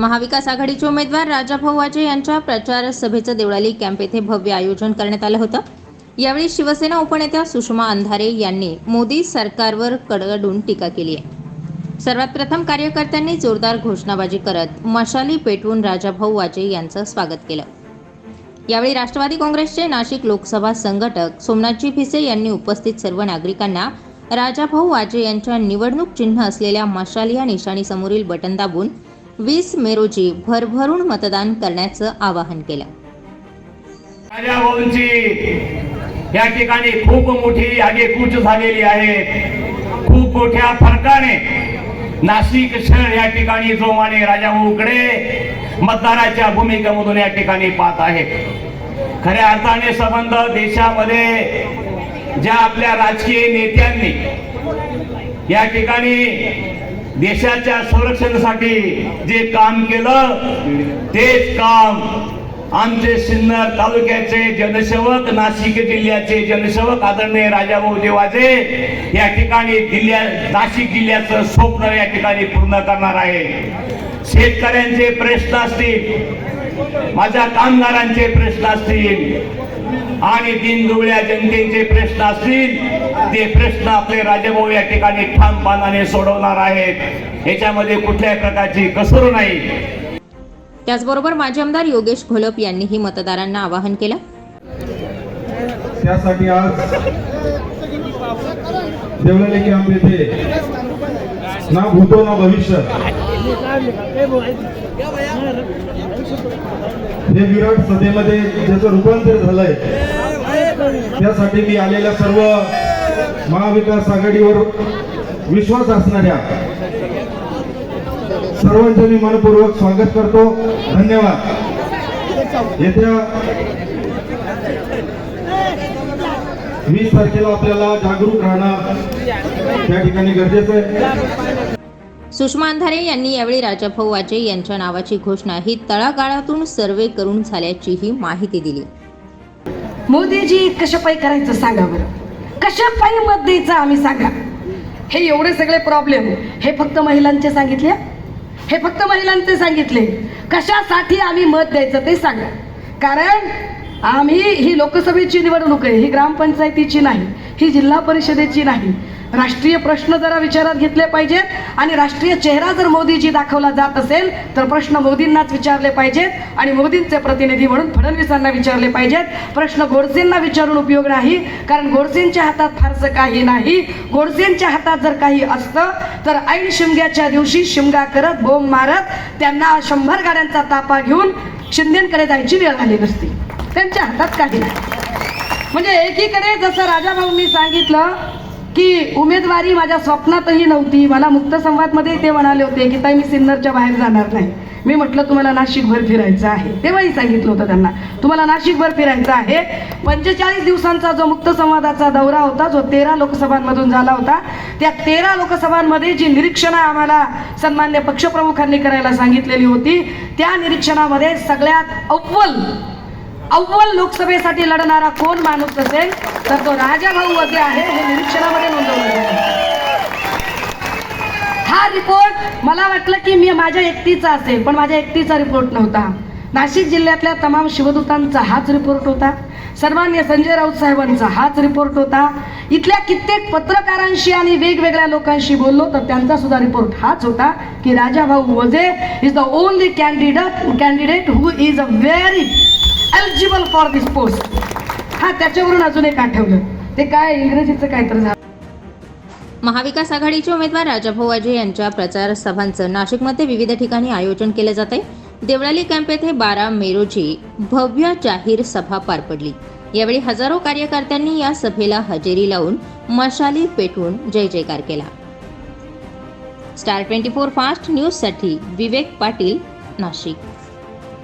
महाविकास आघाडीचे उमेदवार राजाभाऊ वाजे यांच्या प्रचार सभेचं देवळाली कॅम्प येथे भव्य आयोजन करण्यात आलं होतं. यावेळी शिवसेना उपनेत्या सुषमा अंधारे यांनी मोदी सरकारवर कडकडून टीका केली आहे. सर्वात प्रथम कार्यकर्त्यांनी जोरदार घोषणाबाजी करत मशाली पेटवून राजाभाऊ वाजे यांचं स्वागत केलं. यावेळी राष्ट्रवादी काँग्रेसचे नाशिक लोकसभा संघटक सोमनाथजी भिसे यांनी उपस्थित सर्व नागरिकांना राजाभाऊ वाजे यांच्या निवडणूक चिन्ह असलेल्या मशाल या निशाणीसमोरील बटन दाबून वीस मे रोजी भरभरून मतदान करण्याचं आवाहन केलं. या ठिकाणी खूप मोठी आगेकूच झालेली आहे. खूप मोठ्या फरकाने नाशिक शहर या ठिकाणी जोमाने राजाभाऊकडे मतदाराच्या भूमिकेमधून या ठिकाणी पाहत आहे. खऱ्या अर्थाने संबंध देशामध्ये ज्या आपल्या राजकीय नेत्यांनी या ठिकाणी देशाच्या संरक्षणासाठी जे काम केलं तेच काम आमचे सिन्नर तालुक्याचे जनसेवक नाशिक जिल्ह्याचे जनसेवक आदरणीय राजाभाऊ देवाजे या ठिकाणी जिल्ह्या नाशिक जिल्ह्याचं स्वप्न या ठिकाणी पूर्ण करणार आहे. शेतकऱ्यांचे प्रश्न असतील माझ्या कामगारांचे प्रश्न असतील आणि दिनदुबळ्या जनतेचे प्रश्न असतील ते प्रश्न आपले राजाभाऊ या ठिकाणी ठामपणाने सोडवणार आहेत. याच्यामध्ये कुठल्याही प्रकारची कसर नाही. त्याचबरोबर माजी आमदार योगेश घोलप यांनीही मतदारांना आवाहन केलं. त्यासाठी आज देवळाली कॅम्प येथे ना भूतो ना भविष्य. हे विराट सभेमध्ये ज्याचं रूपांतर झालंय त्यासाठी मी आलेल्या सर्व महाविकास आघाडीवर विश्वास असणाऱ्या सर्वांचं मी मनपूर्वक स्वागत करतो. धन्यवाद. येत्या वीस तारखेला आपल्याला जागरूक राहणं त्या ठिकाणी गरजेचं आहे. सुषमा अंधारे यांनी यावेळी राजाभाऊ वाजे यांच्या नावाची घोषणा ही तळागाळातून सर्वे करून झाल्याचीही माहिती दिली. मोदीजी कशापायी करायचं सांगा बरं? कशापायी मत द्यायचं आम्ही सांगा? हे एवढे सगळे प्रॉब्लेम हे फक्त महिलांचे सांगितले? हे फक्त महिलांचे सांगितले? कशासाठी आम्ही मत द्यायचं ते सांगा. कारण आम्ही ही लोकसभेची निवडणूक आहे ही ग्रामपंचायतीची नाही ही जिल्हा परिषदेची नाही. राष्ट्रीय प्रश्न जरा विचारात घेतले पाहिजेत आणि राष्ट्रीय चेहरा जर मोदीजी दाखवला जात असेल तर प्रश्न मोदींनाच विचारले पाहिजेत आणि मोदींचे प्रतिनिधी म्हणून फडणवीसांना विचारले पाहिजेत. प्रश्न गोडसेंना विचारून उपयोग नाही कारण गोडसेंच्या हातात फारसं काही नाही. गोडसेंच्या हातात जर काही असतं तर ऐन शिमग्याच्या दिवशी शिमगा करत बोंब मारत त्यांना शंभर गाड्यांचा तापा घेऊन शिंदेकडे जायची वेळ आली नसती. त्यांच्या हातात काही नाही. म्हणजे एकीकडे जसं राजाभाऊंनी सांगितलं की उमेदवारी माझ्या स्वप्नातही नव्हती. मला मुक्त संवादमध्ये ते म्हणाले होते की ताई मी सिन्नरच्या बाहेर जाणार नाही. मी म्हटलं तुम्हाला नाशिकभर फिरायचं आहे. तेव्हाही सांगितलं होतं त्यांना तुम्हाला नाशिकभर फिरायचं आहे. पंचेचाळीस दिवसांचा जो मुक्त संवादाचा दौरा होता जो तेरा लोकसभांमधून झाला होता त्या तेरा लोकसभांमध्ये जी निरीक्षणं आम्हाला सन्मान्य पक्षप्रमुखांनी करायला सांगितलेली होती त्या निरीक्षणामध्ये सगळ्यात अव्वल अव्वल लोकसभेसाठी लढणारा कोण माणूस असेल तर तो राजाभाऊ वगे आहे हे निरीक्षणामध्ये नोंदवलं हा रिपोर्ट मला वाटलं की मी माझ्या एकटीचा असेल पण माझ्या एकटीचा रिपोर्ट नव्हता. नाशिक जिल्ह्यातल्या तमाम शिवदूतांचा हाच रिपोर्ट होता. सन्मान्य संजय राऊत साहेबांचा हाच रिपोर्ट होता. इथल्या कित्येक पत्रकारांशी आणि वेगवेगळ्या लोकांशी बोललो तर त्यांचा सुद्धा रिपोर्ट हाच होता की Rajabhau Vaje is the only candidate candidate who is a very eligible for this post हा त्याच्यावरून अजून एक आठवलं ते काय इंग्रजीचं काहीतरी झालं. महाविकास आघाडीचे उमेदवार राजाभाऊ वाजे यांच्या प्रचार सभांचं नाशिकमध्ये विविध ठिकाणी आयोजन केले जात आहे देवळाली कॅम्प येथे बारा मे रोजी भव्य जाहीर सभा पार पडली. यावेळी हजारो कार्यकर्त्यांनी या सभेला हजेरी लावून मशाली पेटवून जय जयकार केला. स्टार ट्वेंटी फोर फास्ट न्यूजसाठी विवेक पाटील नाशिक.